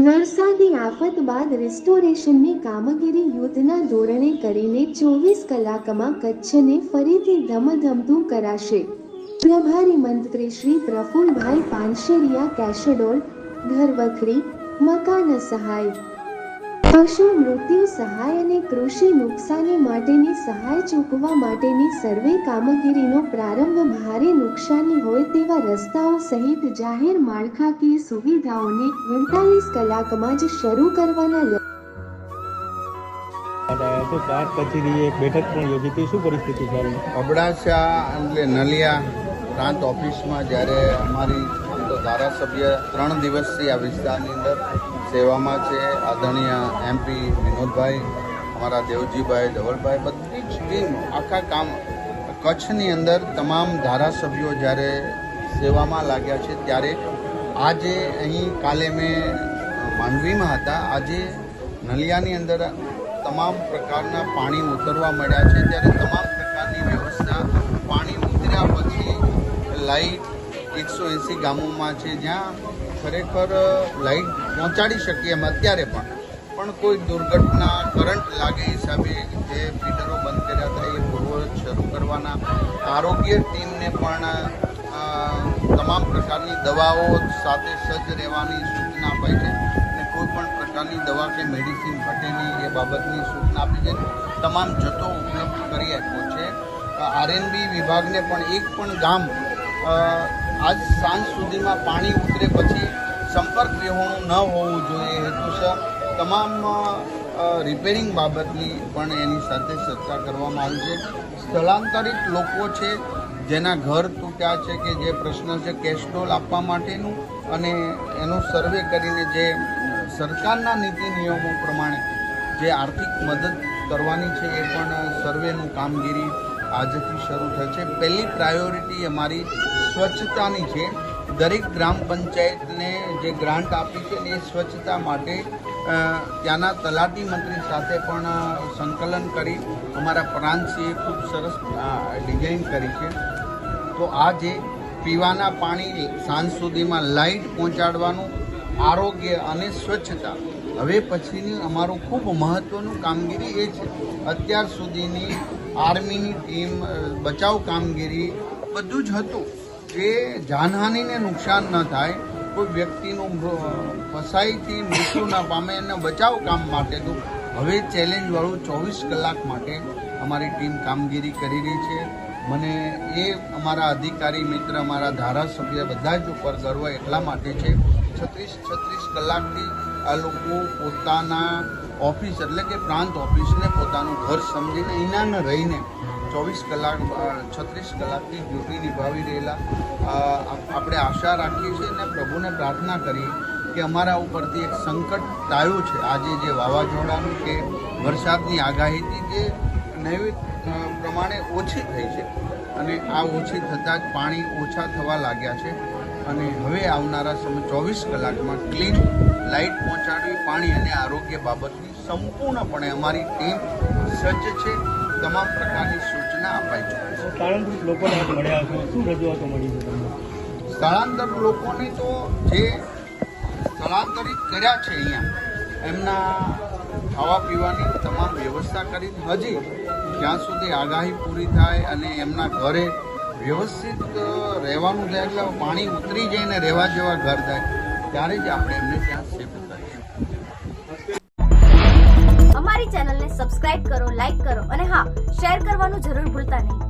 વરસાદી આફત બાદ રિસ્ટોરેશનની કામગીરી યુદ્ધના ધોરણે કરીને ચોવીસ કલાકમાં કચ્છને ફરીથી ધમધમતું કરાશે. પ્રભારી મંત્રી શ્રી પ્રફુલભાઈ પાનશેરિયા કેશડોલ, ઘરવખરી, મકાન સહાય. પશુ મૃત્યુ સહાય અને કૃષિ નુકસાની માટેની સહાય ચૂકવવા માટેની સર્વે કામગીરીનો પ્રારંભ ભારે નુકસાની હોય તેવા રસ્તાઓ સહિત જાહેર માળખાકીય સુવિધાઓને અડતાલીસ કલાકમાં જ શરૂ કરવાના તો ચાર કચેરીએ એક બેઠક પણ યોજી હતી. શું પરિસ્થિતિ ચાલે અબડાસા એટલે નલિયા પ્રાંત ઓફિસમાં જ્યારે અમારી તો ધારાસભ્ય ત્રણ દિવસથી આ વિસ્તારની અંદર સેવામાં છે. આદરણીય એમપી વિનોદભાઈ, અમારા દેવજીભાઈ, ધવલભાઈ, બધી જ ટીમ આખા કામ કચ્છની અંદર તમામ ધારાસભ્યો જ્યારે સેવામાં લાગ્યા છે ત્યારે આજે અહીં કાલે મેં માંડવીમાં હતા. આજે નલિયાની અંદર તમામ પ્રકારના પાણી ઉતરવા મળ્યા છે. ત્યારે તમામ પ્રકારની વ્યવસ્થા પાણી ઉતર્યા પછી લાઇટ એકસો એંસી ગામોમાં છે. જ્યાં ખરેખર લાઇટ પહોંચાડી શકીએ એમ અત્યારે પણ. પણ કોઈ દુર્ઘટના, કરંટ લાગે હિસાબે જે ફીડરો બંધ કર્યા હતા એ પૂર્વ શરૂ કરવાના. આરોગ્ય ટીમને પણ તમામ પ્રકારની દવાઓ સાથે સજ્જ રહેવાની સૂચના અપાઈ છે. કોઈ પણ પ્રકારની દવા કે મેડિસિન માટેની એ બાબતની સૂચના આપી છે. તમામ જથ્થો ઉપલબ્ધ કરી આપ્યો છે. આરએનબી વિભાગને પણ એક પણ ગામ આજ સાંજ સુધીમાં પાણી ઉતરે પછી સંપર્ક વિહોણું ન હોવું જોઈએ હેતુસર તમામ રિપેરિંગ બાબતની પણ એની સાથે ચર્ચા કરવામાં આવી છે. સ્થળાંતરિત લોકો છે, જેના ઘર તૂટ્યા છે કે જે પ્રશ્ન છે કેશડોલ આપવા માટેનું અને એનું સર્વે કરીને જે સરકારના નીતિ નિયમો પ્રમાણે જે આર્થિક મદદ કરવાની છે એ પણ સર્વેનું કામગીરી આજથી શરૂ થઈ છે. પહેલી પ્રાયોરિટી અમારી સ્વચ્છતાની છે. દરેક ગ્રામ પંચાયતને જે ગ્રાન્ટ આપી છે એ સ્વચ્છતા માટે ત્યાંના તલાટી મંત્રી સાથે પણ સંકલન કરી અમારા પ્રાંતસિંહે ખૂબ સરસ ડિઝાઇન કરી છે. તો આ જે પીવાના પાણી સાંજ સુધીમાં લાઇટ પહોંચાડવાનું આરોગ્ય અને સ્વચ્છતા. હવે પછીની અમારું ખૂબ મહત્ત્વનું કામગીરી એ છે. અત્યાર સુધીની આર્મીની ટીમ બચાવ કામગીરી બધું જ હતું. કે જાનહાનિને નુકસાન ન થાય, કોઈ વ્યક્તિનું ફસાઈથી મૃત્યુ ન પામે એને બચાવ કામ માટે તો હવે ચેલેન્જવાળું ચોવીસ કલાક માટે અમારી ટીમ કામગીરી કરી રહી છે. મને એ અમારા અધિકારી મિત્ર, અમારા ધારાસભ્ય બધા જ ઉપર ગર્વ એટલા માટે છે છત્રીસ છત્રીસ કલાકથી આ લોકો પોતાના ઓફિસ એટલે કે પ્રાંત ઓફિસને પોતાનું ઘર સમજીને ઇનાન રહીને ચોવીસ કલાક છત્રીસ કલાકની ડ્યુટી નિભાવી રહેલા. આપણે આશા રાખીએ છીએ અને પ્રભુને પ્રાર્થના કરીએ કે અમારા ઉપરથી એક સંકટ ટાળ્યું છે. આજે જે વાવાઝોડાનું કે વરસાદની આગાહીથી જે નૈવિત પ્રમાણે ઓછી થઈ છે અને આ ઓછી થતાં જ પાણી ઓછા થવા લાગ્યા છે. અને હવે આવનારા સમય ચોવીસ કલાકમાં ક્લીન લાઇટ પહોંચાડવી પાણી અને આરોગ્ય બાબતની સંપૂર્ણપણે અમારી ટીમ સજ્જ છે. તમામ પ્રકારની સૂચના અપાઈ ચૂકી છે. સ્થળાંતર લોકોને તો જે સ્થળાંતરિત કર્યા છે અહીંયા એમના ખાવા પીવાની તમામ વ્યવસ્થા કરી હજી જ્યાં સુધી આગાહી પૂરી થાય અને એમના ઘરે વ્યવસ્થિત રહેવાનું થાય એટલે પાણી ઉતરી જાય ને રહેવા જેવા ઘર થાય, ત્યારે જ આપણે એમને ત્યાં શિફ્ટ કરીશું અમારી ચેનલને સબસ્ક્રાઇબ કરો લાઈક કરો અને હા શેર કરવાનું જરૂર ભૂલતા નહીં.